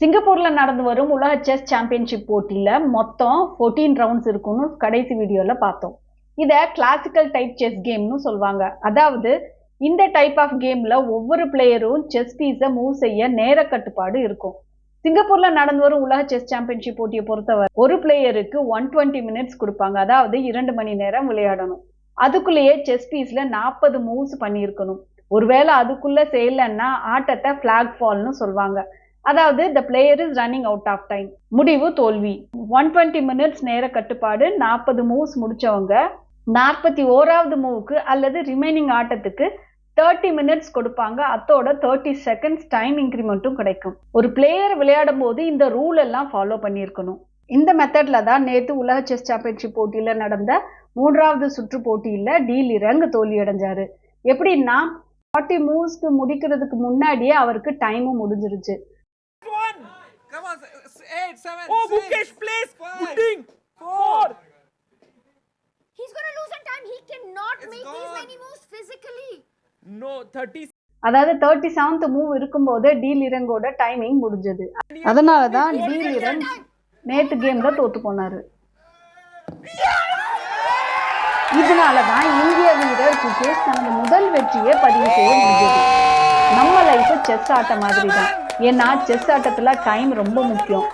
சிங்கப்பூர்ல நடந்து வரும் உலக செஸ் சாம்பியன்ஷிப் போட்டியில மொத்தம் 14 ரவுண்ட்ஸ் இருக்கும்னு கடைசி வீடியோல பார்த்தோம். இதை கிளாசிக்கல் டைப் செஸ் கேம்னு சொல்லுவாங்க. அதாவது இந்த டைப் ஆஃப் கேம்ல ஒவ்வொரு பிளேயரும் செஸ் பீஸை மூவ் செய்ய நேர கட்டுப்பாடு இருக்கும். சிங்கப்பூர்ல நடந்து வரும் உலக செஸ் சாம்பியன்ஷிப் போட்டியை பொறுத்தவரை ஒரு பிளேயருக்கு ஒன் டுவெண்ட்டி மினிட்ஸ் கொடுப்பாங்க. அதாவது இரண்டு மணி நேரம் விளையாடணும். அதுக்குள்ளேயே செஸ் பீஸ்ல நாற்பது மூவ்ஸ் பண்ணியிருக்கணும். ஒருவேளை அதுக்குள்ள செய்யலைன்னா ஆட்டத்தை ஃபிளாக் ஃபால்னு சொல்லுவாங்க. அதாவது the player is running out of time முடிவு தோல்வி. ஒன் டுவெண்ட்டி மினிட்ஸ் நேர கட்டுப்பாடு நாற்பது மூவ்ஸ் முடிச்சவங்க நாற்பத்தி ஓராவது மூவுக்கு அல்லது ரிமைனிங் ஆட்டத்துக்கு தேர்ட்டி மினிட்ஸ் கொடுப்பாங்க. அத்தோட தேர்ட்டி செகண்ட்ஸ் டைம் இன்க்ரிமெண்ட்டும் கிடைக்கும். ஒரு பிளேயர் விளையாடும் போது இந்த ரூல் எல்லாம் ஃபாலோ பண்ணியிருக்கணும். இந்த மெத்தடில் தான் நேற்று உலக செஸ் சாம்பியன்ஷிப் போட்டியில் நடந்த மூன்றாவது சுற்று போட்டியில் டி லிரங் தோல்வியடைஞ்சாரு எப்படின்னா ஃபார்ட்டி மூவ்ஸ்க்கு முடிக்கிறதுக்கு முன்னாடியே அவருக்கு டைமும் முடிஞ்சிருச்சு. Seven, Oh, six, Mukesh plays. five, Pudding. four. Four. He's gonna lose on time. He cannot It's make these gone. many moves physically. No, 30 அதாவது தேர்ட்டி செவன்த் மூவ் இருக்கும்போது டி லிரங்கோட டைமிங் முடிஞ்சது அதனால தான் டி லிரங் நேத்து கேம்ல தோத்து போனாரு இதனால தான் இந்திய வீரர் குகேஷ் தனது முதல் வெற்றியை பதிவு செய்ய முடிஞ்சது நம்ம லைஃப் செஸ் ஆட்டம் மாதிரி தான் ஏன்னா செஸ் ஆட்டத்துல டைம் ரொம்ப முக்கியம்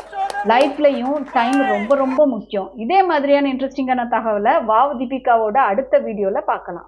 லைஃப்லையும் டைம் ரொம்ப ரொம்ப முக்கியம். இதே மாதிரியான இன்ட்ரெஸ்டிங்கான தகவலை வாவ் தீபிகாவோட அடுத்த வீடியோவில் பார்க்கலாம்.